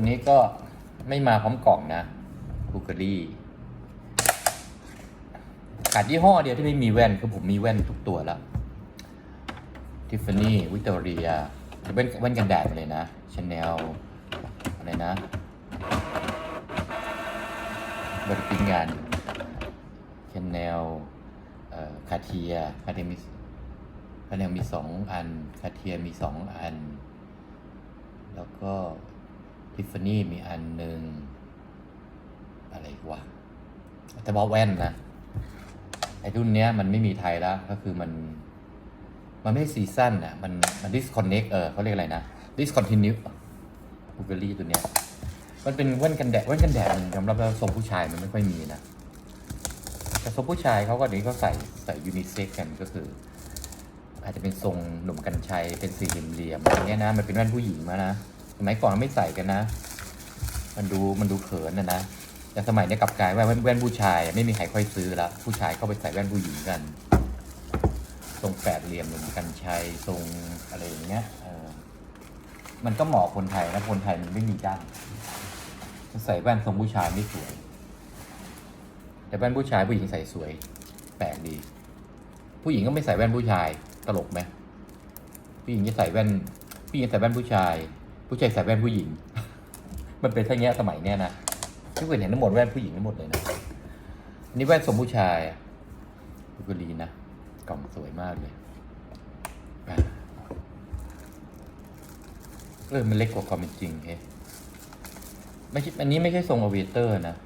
ตัวนี้ก็ไม่มาพร้อมกล่องนะบูเกอรี่ขาดยี่ห้อเดียวที่ไม่มีแว่นคือผมมีแว่นทุกตัวแล้วทิฟฟานี่วิกตอเรียจะเป็นแว่นกันแดดหมดเลยนะชาแนลอะไรนะบริปินงานชาแนลคาเทียคาเทียมีคาเทียมีสองอันคาเทียมีสองอัน แล้วก็ ทิฟฟานี่มีอันหนึ่งอะไรวะแต่ว่าแว่นนะไอ้รุ่นเนี้ยมันไม่มีไทยแล้วก็คือมันมันไม่ซีซั่นอะมันมัน disconnect เออเขาเรียกอะไรนะ discontinue บูเบอรี่ตัวเนี้ยมันเป็นแว่นกันแดดแว่นกันแดดมันสำหรับทรงผู้ชายมันไม่ค่อยมีนะแต่ทรงผู้ชายเขาก็เดี๋ยวนี้เขาใส่ใส่ยูนิเซ็กกันก็คือ อาจจะเป็นทรงหนุ่มกัญชัยเป็นสี่เหลี่ยมอย่างเงี้ยนะมันเป็นแว่นผู้หญิงมานะ สมัยก่อนไม่ใส่กันนะ มันดูมันดูเขินนะนะแต่สมัยนี้กลับกลายว่าแว่นแว่นผู้ชาย ไม่มีใครค่อยซื้อละผู้ชายเข้าไปใส่แว่นผู้หญิงกัน ทรงแปดเหลี่ยมหนุ่มกัญชัยทรงอะไรอย่างเงี้ยเออมันก็เหมาะคนไทยนะคนไทยมันไม่มีด้านใส่แว่นทรงผู้ชายไม่สวย แต่แว่นผู้ชายผู้หญิงใส่สวย แปลกดี ผู้หญิงก็ไม่ใส่แว่นผู้ชายตลกไหมผู้หญิงจะใส่แว่นผู้หญิงใส่แว่นผู้ชาย ผู้ชายใส่แว่นผู้หญิง มันเป็นแค่เงี้ยสมัยเนี้ยนะทุกคนเห็นทั้งหมดแว่นผู้หญิงทั้งหมดเลยนะนี่แว่นทรงผู้ชายบุกรีนะกล่องสวยมากเลยอะเออมันเล็กกว่าความเป็นจริงเฮ้ไม่ใช่อันนี้ไม่ใช่ทรงอเวเตอร์นะ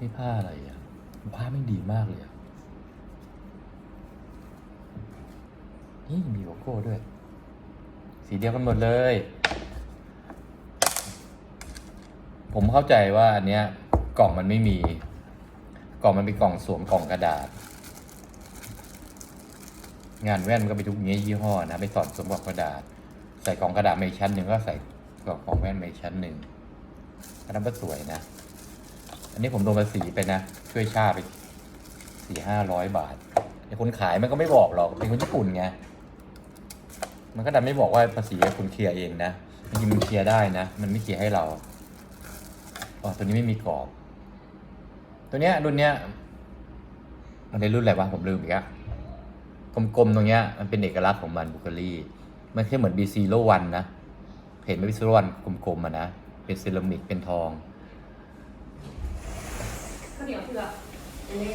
นี่ผ้าอะไรอะผ้าไม่ดีมากเลยอะนี่มีโลโก้ด้วย สีเดียวกันหมดเลย ผมเข้าใจว่าอันเนี้ยกล่องมันไม่มี กล่องมันเป็นกล่องสวมกล่องกระดาษ งานแว่นมันก็ไปทุกเงี้ยยี่ห้อนะไปสอนสวมกล่องกระดาษ ใส่กล่องกระดาษมาอีกชั้นหนึ่งก็ใส่กล่องของแว่นมาอีกชั้นหนึ่งอันนั้นก็สวยนะ อันนี้ผมโดนภาษีไปนะ ช่วยชาติไปสี่ห้าร้อยบาทไอ้คนขายมันก็ไม่บอกหรอกเป็นคนญี่ปุ่นไง มันก็ดันไม่บอกว่าภาษีคุณเคลียร์เองนะจริงๆมันเคลียร์ได้นะ มันไม่เคลียร์ให้เราอ๋อตัวนี้ไม่มีกรอบ ตัวเนี้ยรุ่นเนี้ย มันเป็นรุ่นอะไรวะผมลืมอีกอะกลมๆตรงเนี้ยมันเป็นเอกลักษณ์ของมันบุคลีมันแค่เหมือน BC โลวันนะ เห็นไหม BC โลวันกลมๆอะนะ เป็นเซรามิกเป็นทองข้าวเหนียวเผือกอันเล็ก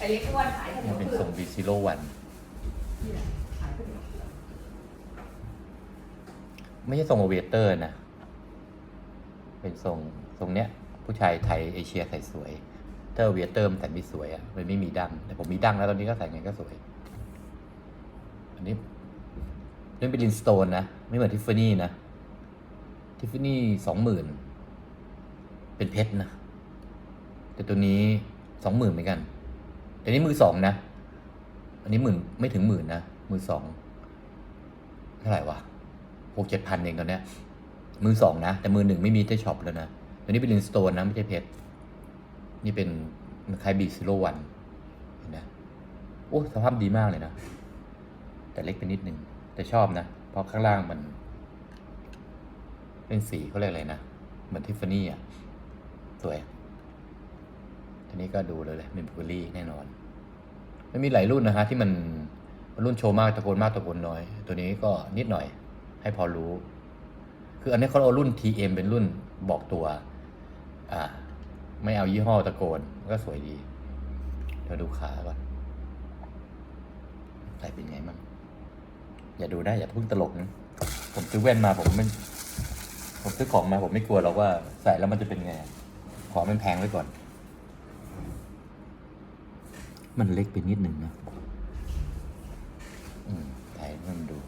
อันเล็กก็วันขายข้าวเหนีมัยนวเป็นเผืทอรกง BC โลวัน นี่แหละขายข้าวเหนียวเผือก ไม่ใช่ทรงโอเวเตอร์นะ เป็นทรงทรงเนี้ย ผู้ชายไทยเอเชียใส่สวยถ้าโอเวเตอร์มันแต่ไม่สวยอะ่ะมันไม่มีดั้งแต่ผมมีดั้งแล้วตอนนี้ก็ใส่ไงก็สวย อันนี้เล่นเป็นลินสโตนนะ ไม่เหมือนทิฟฟานี่นะ ทิฟฟานี่สองหมื่นเป็นเพชรนะ แต่ตัวนี้สองหมื่นเหมือนกัน แต่นี้มือสองนะ อันนี้หมื่นไม่ถึงหมื่นนะ มือสองเท่าไหร่วะ หกเจ็ดพันเองตอนเนี้ยมือสองนะ แต่มือหนึ่งไม่มีที่ช็อปแล้วนะตัวนี้เป็นลินสโตนนะ ไม่ใช่เพชรนี่เป็นคล้ายบีซิโลวันเห็นไหมโอ้สภาพดีมากเลยนะ แต่เล็กไปนิดนึง แต่ชอบนะ เพราะข้างล่างมัน เป็นสีเขาเรียกอะไรนะ เหมือนทิฟฟานี่อะ สวยทีนี้ก็ดูเลยเลยเป็นบุกรี่แน่นอน มันมีหลายรุ่นนะฮะที่มันรุ่นโชว์มากตะโกนมากตะโกนน้อย ตัวนี้ก็นิดหน่อย ให้พอรู้ คืออันนี้เขาเอารุ่น TM เป็นรุ่นบอกตัว อ่า ไม่เอายี่ห้อตะโกนก็สวยดีเดี๋ยวดูขาก่อนใส่เป็นไงมั่งอย่าดูได้อย่าเพิ่งตลกนะผมซื้อแว่นมาผมไม่ ผมซื้อของมาผมไม่กลัวหรอกว่าใส่แล้วมันจะเป็นไง ขอมันแพงไว้ก่อน มันเล็กไปนิดหนึ่งนะถ่ายให้มันดู